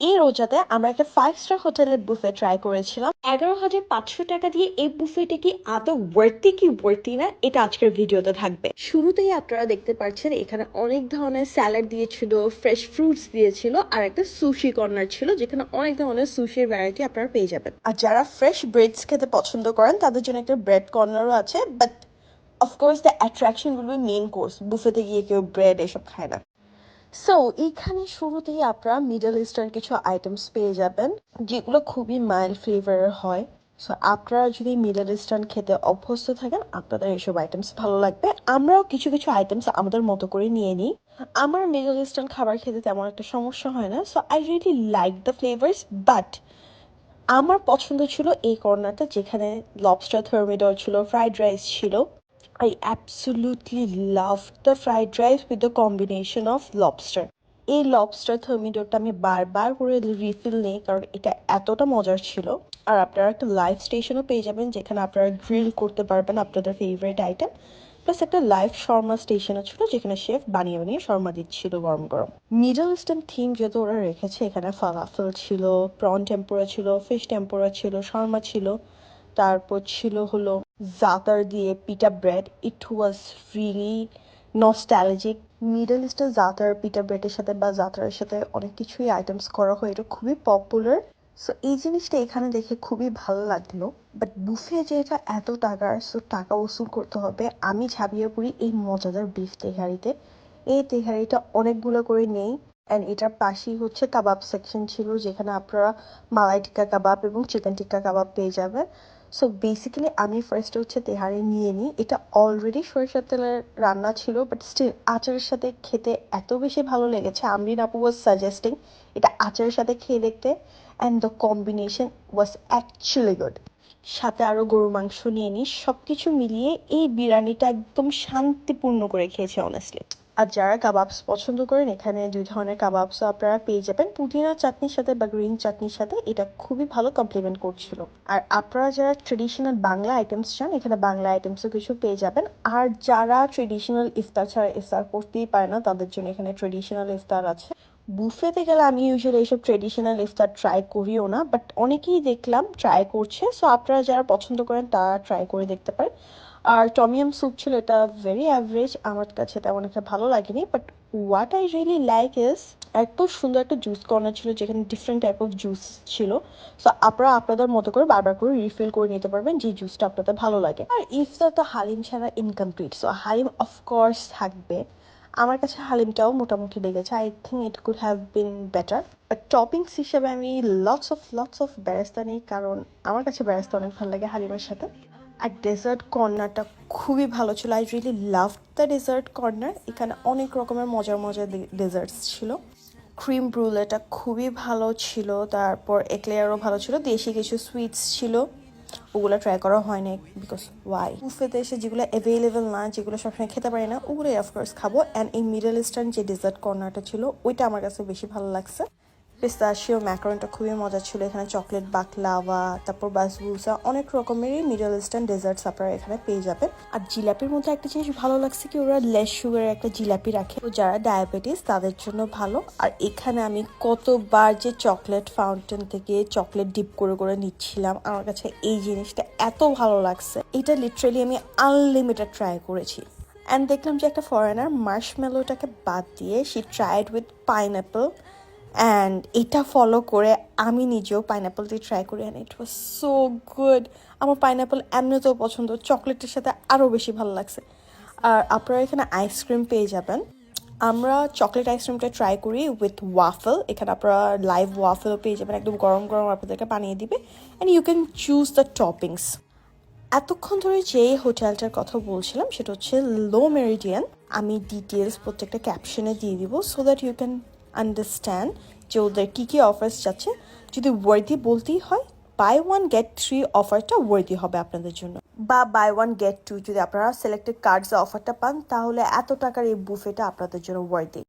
এই রোজাতে আমরা একটা ফাইভ স্টার হোটেলের বুফে ট্রাই করেছিলাম। এগারো হাজার পাঁচশো টাকা দিয়ে এই বুফেটা কি আদৌ ওয়ার্তি কি ওয়ার্তি না, এটা আজকের ভিডিওতে থাকবে। শুরুতেই আপনারা দেখতে পাচ্ছেন, এখানে অনেক ধরনের স্যালাড দিয়েছিল ফ্রেশ ফ্রুটস দিয়েছিল, আর একটা সুশি কর্নার ছিল, যেখানে অনেক ধরনের সুশির ভ্যারাইটি আপনারা পেয়ে যাবেন। আর যারা ফ্রেশ ব্রেডস খেতে পছন্দ করেন, তাদের জন্য একটা ব্রেড কর্নারও আছে but of course the attraction will be main course বুফেতে গিয়ে কেউ ব্রেড এসব খায় না। সো এইখানে শুরুতেই আপনারা মিডল ইস্টার্ন কিছু আইটেমস পেয়ে যাবেন, যেগুলো খুবই মাইল্ড ফ্লেভারের হয়। সো আপনারা যদি মিডল ইস্টার্ন খেতে অভ্যস্ত থাকেন, আপনাদের এইসব আইটেমস ভালো লাগবে। আমরাও কিছু কিছু আইটেমস আমাদের মতো করে নিয়ে নিই। আমার মিডল ইস্টার্ন খাবার খেতে তেমন একটা সমস্যা হয় না। So I really like the flavours but আমার পছন্দ ছিল এই কর্নারটা, যেখানে লবস্টার থার্মিডর ছিল ফ্রাইড রাইস ছিল। I absolutely loved the fried rice with the combination of lobster. এই লবস্টার থার্মিডোরটা আমি বারবার করে রিফিল নেই, কারণ এটা এতটা মজার ছিল। আর আপনারা একটা লাইভ স্টেশনও পেয়ে যাবেন, যেখানে আপনারা গ্রিল করতে পারবেন আপনাদের ফেভারিট আইটেম প্লাস একটা লাইভ শর্মা স্টেশনও ছিল, যেখানে শেফ বানিয়ে বানিয়ে শর্মা দিচ্ছিল গরম গরম। মিডল ইস্টার্ন থিম যেহেতু ওরা রেখেছে, এখানে ফালাফেল ছিল প্রন টেম্পোরা ছিল ফিশ টেম্পোরা ছিল, শর্মা ছিল। তারপর ছিল হলো জাতার দিয়ে pita bread it was really nostalgic middle ইস্টের জাতার পিটা ব্রেডের সাথে বা জাতারের সাথে অনেক কিছুই আইটেমস করা হয়। এটা খুবই পপুলার সো এই জিনিসটা এখানে দেখে খুবই ভালো লাগল। বাট বুফে যেটা এত টাকার সো টাকা উসুল করতে হবে। আমি ঝাঁপিয়ে পড়ি এই মজাদার বিফ তেহারিতে। এই তেহারিটা অনেকগুলো করে নেই। অ্যান্ড এটার পাশেই হচ্ছে কাবাব সেকশন ছিল, যেখানে আপনারা মালাই টিক্কা কাবাব এবং চিকেন টিক্কা কাবাব পেয়ে যাবেন। সো বেসিক্যালি আমি ফার্স্ট হচ্ছে তেহারি নিয়ে নিই। এটা অলরেডি সরিষার তেলের রান্না ছিল বাট স্টিল আচারের সাথে খেতে এত বেশি ভালো লেগেছে। আমরিন আপু ওয়াজ সাজেস্টিং এটা আচারের সাথে খেয়ে দেখতে and the combination was actually good সাথে আরও গরু মাংস নিয়ে নিই। সব কিছু মিলিয়ে এই বিরিয়ানিটা একদম শান্তিপূর্ণ করে খেয়েছে অনেস্টলি আর যারা কাবাবস পছন্দ করেন, এখানে দুই ধরনের কাবাবসও আপনারা পেয়ে যাবেন। পুদিনা চাটনির সাথে বা গ্রিন চাটনির সাথে এটা খুবই ভালো কমপ্লিমেন্ট করছিল। আর আপনারা যারা ট্রেডিশনাল বাংলা আইটেমস চান, এখানে বাংলা আইটেমসও কিছু পেয়ে যাবেন। আর যারা ট্রেডিশনাল ইফতার ছাড়া ইফতার করতেই পারে না, তাদের জন্য এখানে ট্রেডিশনাল ইফতার আছে। বুফেতে গেলে আমি ইউজুয়ালি এইসব ট্রেডিশনাল ইফতার ট্রাই করিও না বাট অনেকেই দেখলাম ট্রাই করছে। সো আপনারা যারা পছন্দ করেন, তারা ট্রাই করে দেখতে পারেন। আর টমিয়াম স্যুপ ছিল, এটা ভেরি অ্যাভারেজ আমার কাছে তেমন একটা ভালো লাগেনি but what I really like is এত সুন্দর একটা জুস কর্নার ছিল, যেখানে ডিফারেন্ট টাইপ অফ জুস ছিল। সো আপনারা আপনাদের মতো করে বারবার করে রিফিল করে নিতে পারবেন যে জুসটা আপনাদের ভালো লাগে। আর ইফতার তো হালিম ছাড়া ইনকমপ্লিট সো হালিম অফকোর্স থাকবে। আমার কাছে হালিমটাও মোটামুটি লেগেছে I think it could have been better but toppings হিসেবে আমি lots of lots of barista নিই, কারণ আমার কাছে ব্যারেস্তা অনেক ভালো লাগে হালিমের সাথে। আর ডেজার্ট কর্নারটা খুবই ভালো ছিল। I really love the dessert corner এখানে অনেক রকমের মজার মজার ডেজার্টস ছিল। ক্রিম ব্রুলেটা খুবই ভালো ছিল। তারপর একলেয়ারও ভালো ছিল। দেশি কিছু সুইটস ছিল। ওগুলো ট্রাই করা হয়নি বিকজ ওয়াই বুফেতে এসে যেগুলো অ্যাভেলেবেল না, যেগুলো সবসময় খেতে পারি না, ওগুলোই অফকোর্স খাব। অ্যান্ড এই মিডল ইস্টার্ন যে ডেজার্ট কর্নারটা ছিল, ওইটা আমার কাছে বেশি ভালো লাগছে। পিস্তাশিও, ম্যাকারনটা খুবই মজা ছিল। এখানে চকলেট বাকলাওয়া তারপর বাসবুসা, অনেক রকমেরই মিডল ইস্টার্ন ডেজার্টস আপনারা এখানে পেয়ে যাবেন। আর জিলাপির মধ্যে একটা জিনিস ভালো লাগছে কি, ওরা লেস সুগারের একটা জিলাপি রাখে। তো যারা ডায়াবেটিস, তাদের জন্য ভালো। আর এখানে আমি কতবার যে চকলেট ফাউন্টেন থেকে চকলেট ডিপ করে করে নিচ্ছিলাম, আমার কাছে এই জিনিসটা এত ভালো লাগছে। এটা লিটারেলি আমি আনলিমিটেড ট্রাই করেছি। অ্যান্ড দেখলাম যে একটা ফরেনার মার্শমেলোটাকে বাদ দিয়ে সে ট্রাইড উইথ পাইনঅ্যাপল অ্যান্ড এটা ফলো করে আমি নিজেও পাইনঅ্যাপল দিয়ে ট্রাই করি and it was so good আমার পাইনঅ্যাপল এমনিতেও পছন্দ চকলেটের সাথে আরও বেশি ভালো লাগছে। আর আপনারা এখানে আইসক্রিম পেয়ে যাবেন। আমরা চকলেট আইসক্রিমটা ট্রাই করি উইথ ওয়াফেল এখানে আপনারা লাইভ ওয়াফেলও পেয়ে যাবেন, একদম গরম গরম আপনাদেরকে বানিয়ে দিবে। And you can choose the toppings এতক্ষণ ধরে যে হোটেলটার কথা বলছিলাম, সেটা হচ্ছে লো মেরিডিয়ান আমি ডিটেলস প্রত্যেকটা ক্যাপশনে দিয়ে দিব so that you can understand যে ওদের কী কী অফার্স যাচ্ছে। যদি ওয়ার্দি বলতেই হয় বাই ওয়ান গেট থ্রি অফারটা ওয়ার্দি হবে আপনাদের জন্য। বা বাই ওয়ান গেট টু যদি আপনারা সিলেক্টেড কার্ডস অফারটা পান, তাহলে এত টাকার এই বুফেটা আপনাদের জন্য ওয়ার্দি